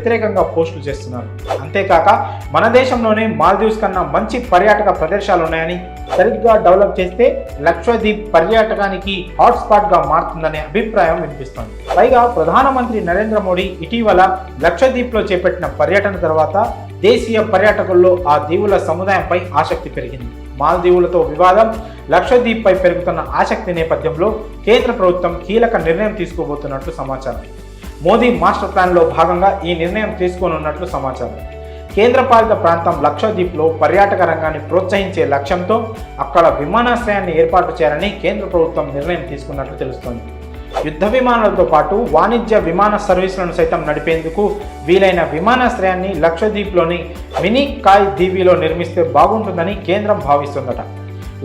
వ్యతిరేకంగా పోస్టులు చేస్తున్నారు. అంతేకాక మన దేశంలోనే మాల్దీవ్స్ కన్నా మంచి పర్యాటక ప్రదేశాలు ఉన్నాయని సరిగ్గా డెవలప్ చేస్తే లక్షద్వీప్ పర్యాటకానికి హాట్స్పాట్గా మారుతుందనే అభిప్రాయం వినిపిస్తోంది. పైగా ప్రధానమంత్రి నరేంద్ర మోడీ ఇటీవల లక్షద్వీప్లో చేపట్టిన పర్యటన తర్వాత దేశీయ పర్యాటకుల్లో ఆ దీవుల సముదాయంపై ఆసక్తి పెరిగింది. మాల్దీవులతో వివాదం లక్షద్వీప్పై పెరుగుతున్న ఆసక్తి నేపథ్యంలో కేంద్ర ప్రభుత్వం కీలక నిర్ణయం తీసుకోబోతున్నట్లు సమాచారం. మోదీ మాస్టర్ ప్లాన్లో భాగంగా ఈ నిర్ణయం తీసుకోనున్నట్లు సమాచారం. కేంద్రపాలిత ప్రాంతం లక్షద్వీప్లో పర్యాటక రంగాన్ని ప్రోత్సహించే లక్ష్యంతో అక్కడ విమానాశ్రయాన్ని ఏర్పాటు చేయాలని కేంద్ర ప్రభుత్వం నిర్ణయం తీసుకున్నట్లు తెలుస్తోంది. యుద్ధ విమానాలతో పాటు వాణిజ్య విమాన సర్వీసులను సైతం నడిపేందుకు వీలైన విమానాశ్రయాన్ని లక్షద్వీప్లోని మినీ కాయ్ దీవిలో నిర్మిస్తే బాగుంటుందని కేంద్రం భావిస్తుందట.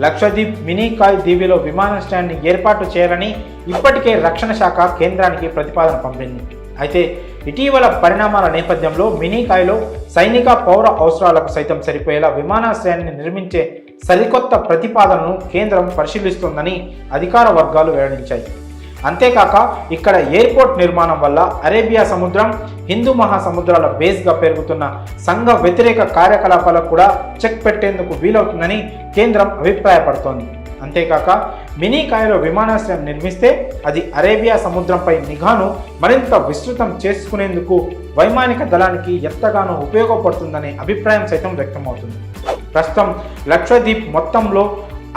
లక్షద్వీప్ మినీకాయ్ దీవిలో విమానాశ్రయాన్ని ఏర్పాటు చేయాలని ఇప్పటికే రక్షణ శాఖ కేంద్రానికి ప్రతిపాదన పంపింది. అయితే ఇటీవల పరిణామాల నేపథ్యంలో మినీకాయ్లో సైనిక పౌర అవసరాలకు సైతం సరిపోయేలా విమానాశ్రయాన్ని నిర్మించే సరికొత్త ప్రతిపాదనను కేంద్రం పరిశీలిస్తోందని అధికార వర్గాలు వెల్లడించాయి. అంతేకాక ఇక్కడ ఎయిర్పోర్ట్ నిర్మాణం వల్ల అరేబియా సముద్రం హిందూ మహాసముద్రాల బేస్గా పెరుగుతున్న సంఘ వ్యతిరేక కార్యకలాపాలకు కూడా చెక్ పెట్టేందుకు వీలవుతుందని కేంద్రం అభిప్రాయపడుతోంది. అంతేకాక మినీ కాయలో విమానాశ్రయం నిర్మిస్తే అది అరేబియా సముద్రంపై నిఘాను మరింత విస్తృతం చేసుకునేందుకు వైమానిక దళానికి ఎంతగానో ఉపయోగపడుతుందనే అభిప్రాయం సైతం వ్యక్తమవుతుంది. ప్రస్తుతం లక్షద్వీప్ మొత్తంలో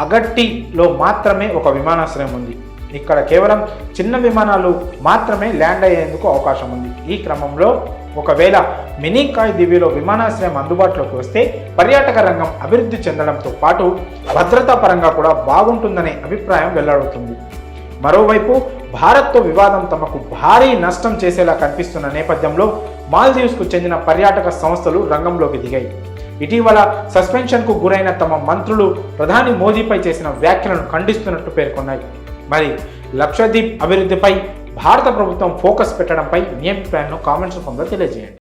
అగట్టిలో మాత్రమే ఒక విమానాశ్రయం ఉంది. ఇక్కడ కేవలం చిన్న విమానాలు మాత్రమే ల్యాండ్ అయ్యేందుకు అవకాశం ఉంది. ఈ క్రమంలో ఒకవేళ మినీకాయ్ దివ్యలో విమానాశ్రయం అందుబాటులోకి వస్తే పర్యాటక రంగం అభివృద్ధి చెందడంతో పాటు భద్రతా పరంగా కూడా బాగుంటుందనే అభిప్రాయం వెల్లడుతుంది మరోవైపు భారత్తో వివాదం తమకు భారీ నష్టం చేసేలా కనిపిస్తున్న నేపథ్యంలో మాల్దీవ్స్కు చెందిన పర్యాటక సంస్థలు రంగంలోకి దిగాయి. ఇటీవల సస్పెన్షన్కు గురైన తమ మంత్రులు ప్రధాని మోదీపై చేసిన వ్యాఖ్యలను ఖండిస్తున్నట్టు పేర్కొన్నాయి. మరి లక్షద్వీప్ అభివృద్ధిపై భారత ప్రభుత్వం ఫోకస్ పెట్టడంపై మీ అభిప్రాయాన్ని కామెంట్స్ రూపంలో తెలియజేయండి.